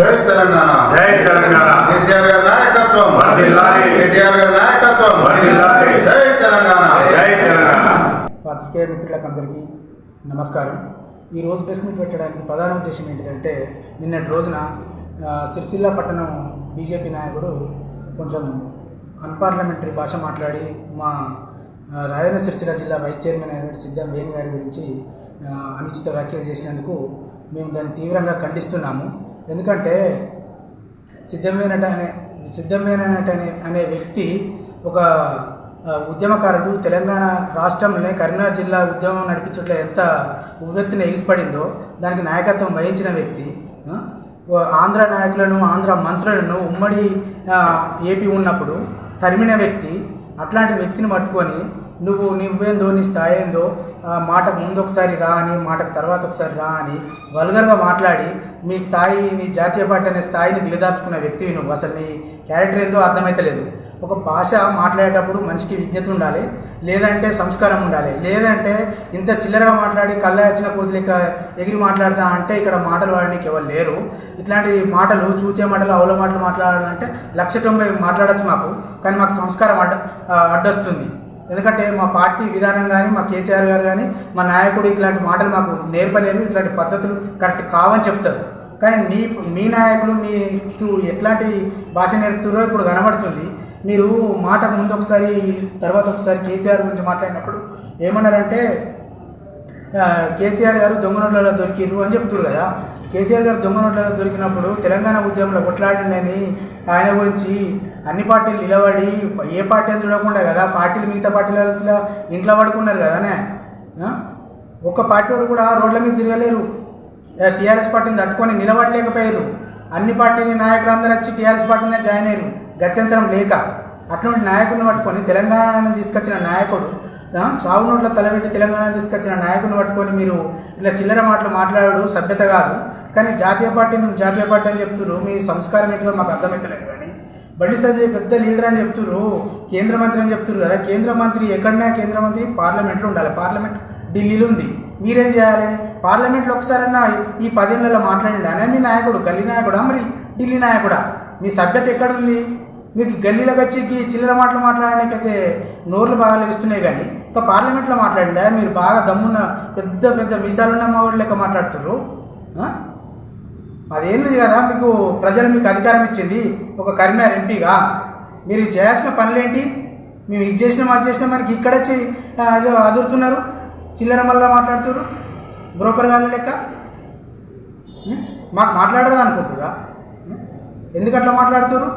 జై తెలంగాణ. జై తెలంగాణ. కేసీఆర్ గారి నాయకత్వం. వర్ధిల్లాలి. కేటీఆర్ గారి నాయకత్వం. వర్ధిల్లాలి. జై తెలంగాణ. జై తెలంగాణ. పాత్రికేయ మిత్రులకు అందరికీ నమస్కారం. ఈ రోజు ప్రెస్ మీట్ పెట్టడానికి ప్రధాన ఉద్దేశం ఏంటిదంటే నిన్నటి రోజున సిరిసిల్ల పట్టణం బీజేపీ నాయకుడు కొంచెం అన్పార్లమెంటరీ భాష మాట్లాడి మా రాజన్న సిరిసిల్ల జిల్లా వైస్ చైర్మన్ అయిన సిద్ధం వేణి గారి గురించి అనుచిత వ్యాఖ్యలు చేసినందుకు మేము దాన్ని తీవ్రంగా ఖండిస్తున్నాము. ఎందుకంటే సిద్ధమేనట అనే సిద్ధమేనట అనే అనే వ్యక్తి ఒక ఉద్యమకారుడు. తెలంగాణ రాష్ట్రంలోనే కరీంనగర్ జిల్లా ఉద్యమం నడిపించట్లో ఎంత ఉవ్వెత్తున ఎగిసిపడిందో దానికి నాయకత్వం వహించిన వ్యక్తి ఆంధ్ర నాయకులను ఆంధ్ర మంత్రులను ఉమ్మడి ఏపీ ఉన్నప్పుడు తరిమిన వ్యక్తి. అట్లాంటి వ్యక్తిని పట్టుకొని నువ్వు నువ్వేందో నీ స్థాయి ఏందో మాటకు ముందు ఒకసారి రా అని మాటకు తర్వాత ఒకసారి రా అని వల్గర్గా మాట్లాడి మీ స్థాయి నీ జాతీయ పార్టీ అనే స్థాయిని దిగదార్చుకున్న వ్యక్తివి నువ్వు. అసలు నీ క్యారెక్టర్ ఏందో అర్థమైతలేదు. ఒక భాష మాట్లాడేటప్పుడు మనిషికి విజ్ఞత ఉండాలి లేదంటే సంస్కారం ఉండాలి లేదంటే ఇంత చిల్లరగా మాట్లాడి కళ్ళ వచ్చిన కోతులిక ఎగిరి మాట్లాడతా అంటే ఇక్కడ మాటలు వాడడానికి ఎవరు లేరు. ఇట్లాంటి మాటలు చూచే మాటలు అవల మాటలు మాట్లాడాలంటే లక్ష తొంభై మాట్లాడచ్చు మాకు కానీ మాకు సంస్కారం అడ్డ అడ్డొస్తుంది. ఎందుకంటే మా పార్టీ విధానం కానీ మా కేసీఆర్ గారు కానీ మా నాయకుడు ఇట్లాంటి మాటలు మాకు నేర్పలేరు ఇట్లాంటి పద్ధతులు కరెక్ట్ కావని చెప్తారు. కానీ మీ మీ నాయకులు మీకు ఎట్లాంటి భాష నేర్పుతారో ఇప్పుడు కనబడుతుంది. మీరు మాట ముందు ఒకసారి తర్వాత ఒకసారి కేసీఆర్ గురించి మాట్లాడినప్పుడు ఏమన్నారంటే కేసీఆర్ గారు దొంగనూళ్ళలో దొరికిర్రు అని చెప్తున్నారు కదా. కేసీఆర్ గారు దొంగ నోట్లలో దొరికినప్పుడు తెలంగాణ ఉద్యమంలో కొట్లాడిండని ఆయన గురించి అన్ని పార్టీలు నిలబడి ఏ పార్టీ అని చూడకుండా కదా పార్టీలు మిగతా పార్టీల ఇంట్లో ఇంట్లో పడుకున్నారు కదానే? ఒక్క పార్టీ వాడు కూడా రోడ్ల మీద తిరగలేరు. టీఆర్ఎస్ పార్టీని తట్టుకొని నిలబడలేకపోయారు. అన్ని పార్టీని నాయకులందరూ వచ్చి టీఆర్ఎస్ పార్టీనే జాయిన్ అయ్యారు. గత్యంతరం లేక. అటువంటి నాయకుడిని పట్టుకొని తెలంగాణను తీసుకొచ్చిన నాయకుడు సాగు నోట్ల తలబెట్టి తెలంగాణ తీసుకొచ్చిన నాయకుని పట్టుకొని మీరు ఇట్లా చిల్లర మాటలు మాట్లాడు సభ్యత కాదు. కానీ జాతీయ పార్టీ జాతీయ పార్టీ అని చెప్తున్నారు మీ సంస్కారం ఏంటో మాకు అర్థమవుతలేదు కానీ. బండి సంజయ్ పెద్ద లీడర్ అని చెప్తున్నారు కేంద్ర మంత్రి అని చెప్తున్నారు కదా. కేంద్ర మంత్రి ఎక్కడన్నా కేంద్ర మంత్రి పార్లమెంట్లో ఉండాలి. పార్లమెంట్ ఢిల్లీలో ఉంది. మీరేం చేయాలి? పార్లమెంట్లో ఒకసారన్నా ఈ పదేళ్ళలో మాట్లాడండి? అనే మీ నాయకుడు గల్లీ నాయకుడా? మరి ఢిల్లీ నాయకుడా? మీ సభ్యత ఎక్కడుంది? మీకు గల్లీలోకి వచ్చి చిల్లర మాటలు మాట్లాడడానికైతే నోర్లు బాగా లెగుస్తున్నాయి కానీ ఇంకా పార్లమెంట్లో మాట్లాడండి మీరు బాగా దమ్మున్న పెద్ద పెద్ద మీసాలున్న వాళ్ళు లెక్క మాట్లాడుతున్నారు అదేం లేదు కదా మీకు ప్రజలు మీకు అధికారం ఇచ్చింది ఒక కర్మార్ ఎంపీగా. మీరు చేయాల్సిన పనులేంటి? మేము ఇది చేసినాం అది చేసినాం మనకి ఇక్కడ వచ్చి అదురుతున్నారు. చిల్లర మళ్ళా మాట్లాడుతున్నారు బ్రోకర్ గారి లెక్క. మాకు మాట్లాడదు అనుకుంటురా ఎందుకు మాట్లాడుతున్నారు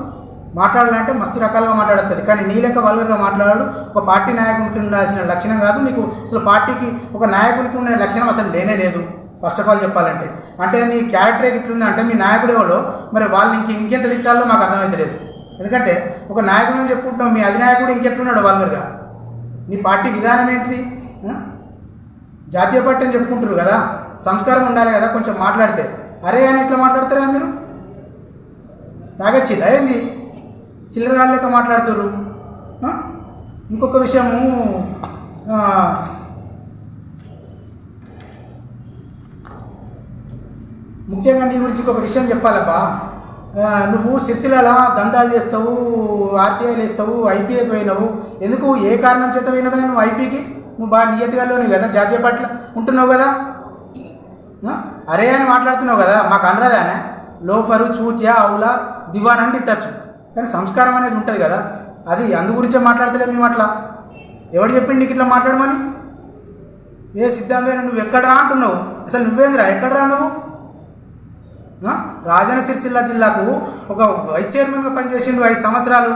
మాట్లాడాలంటే మస్తు రకాలుగా మాట్లాడుతుంది కానీ నీ లెక్క వల్గర్గా మాట్లాడాడు ఒక పార్టీ నాయకునికి ఉండాల్సిన లక్షణం కాదు. నీకు అసలు పార్టీకి ఒక నాయకునికి ఉండే లక్షణం అసలు లేనే లేదు. ఫస్ట్ ఆఫ్ ఆల్ చెప్పాలంటే. అంటే నీ క్యారెక్టర్ ఎట్లుంది అంటే మీ నాయకుడు ఎవడో మరి వాళ్ళని ఇంక ఇంకెంత తిట్టాలో మాకు అర్థమవుతలేదు ఎందుకంటే ఒక నాయకుడు అని చెప్పుకుంటాం మీ అధినాయకుడు ఇంకెట్లున్నాడు వల్గర్గా? నీ పార్టీ విధానం ఏంటిది? జాతీయ పార్టీ అని చెప్పుకుంటారు కదా? సంస్కారం ఉండాలి కదా కొంచెం మాట్లాడితే. అరే అని ఎట్లా మాట్లాడతారా మీరు? తాగొచ్చిరా ఏంది? చిల్లరగాళ్ళ లెక్క మాట్లాడుతారు ఇంకొక విషయము ముఖ్యంగా నీ గురించి ఇంకొక విషయం చెప్పాలబ్బా. నువ్వు సిరిసిల్ల దందాలు చేస్తావు ఆర్టీఐలు వేస్తావు ఐపీఏకి పోయినావు. ఎందుకు? ఏ కారణం చేత పోయినవే నువ్వు ఐపీకి నువ్వు బాగా నియతిగాలోని కదా జాతీయ పట్ల ఉంటున్నావు కదా. అరే అని మాట్లాడుతున్నావు కదా మాకు అనరాదానే లోఫరు చూత్యా అవులా దివాన్ అని తిట్టచ్చు. కానీ సంస్కారం అనేది ఉంటుంది కదా. అది అందు గురించే మాట్లాడతలే మేము అట్లా. ఎవడు చెప్పిండు నీకు ఇట్లా మాట్లాడమని? ఏ సిద్ధాంబేన నువ్వు ఎక్కడరా అంటున్నావు? అసలు నువ్వేందిరా? ఎక్కడరా నువ్వు? రాజన రాజన్న సిరిసిల్ల జిల్లాకు ఒక వైస్ చైర్మన్గా పనిచేసిండు ఐదు సంవత్సరాలు.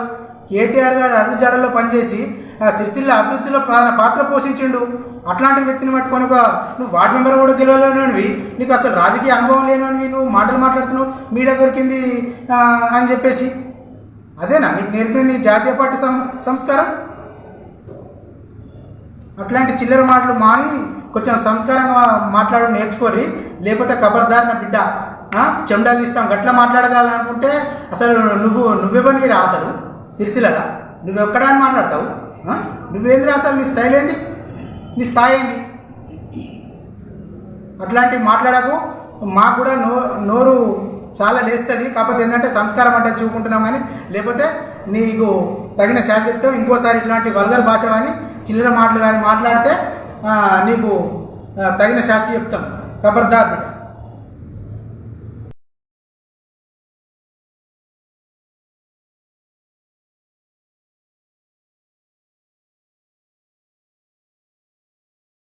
కేటీఆర్ గారు అరుగు జడల్లో పనిచేసి ఆ సిరిసిల్ల అభివృద్ధిలో ప్రధాన పాత్ర పోషించిండు. అట్లాంటి వ్యక్తిని పట్టుకొని ఒక నువ్వు వార్డు మెంబర్ కూడా గెలవలేనివి నీకు అసలు రాజకీయ అనుభవం లేనివి నువ్వు మాటలు మాట్లాడుతున్నావు మీడియా దొరికింది అని చెప్పేసి. అదేనా? నీకు నేర్పిన నీ జాతీయ పార్టీ సం సంస్కారం? అట్లాంటి చిల్లర మాటలు మాని కొంచెం సంస్కారంగా మాట్లాడు నేర్చుకోరి. లేకపోతే కబర్దారిన బిడ్డ చెండాలు తీస్తాం గట్లా మాట్లాడదాలనుకుంటే అసలు నువ్వు నువ్వెవరికి రా అసలు? సిరిసిల్లగా నువ్వు ఎక్కడ అని మాట్లాడతావు? నువ్వేంది రా అసలు? నీ స్టైల్ ఏంది? నీ స్థాయి ఏంది? అట్లాంటివి మాట్లాడకు. మాకు కూడా నో నోరు చాలా లేస్తుంది. కాకపోతే ఏంటంటే సంస్కారం అంటే చూపుకుంటున్నాం కానీ లేకపోతే నీకు తగిన శాస చెప్తాం ఇంకోసారి ఇట్లాంటి వల్గర్ భాష కానీ చిల్లర మాటలు కానీ మాట్లాడితే నీకు తగిన శాస్త్రి చెప్తాం ఖబర్దార్ బిడ్డ.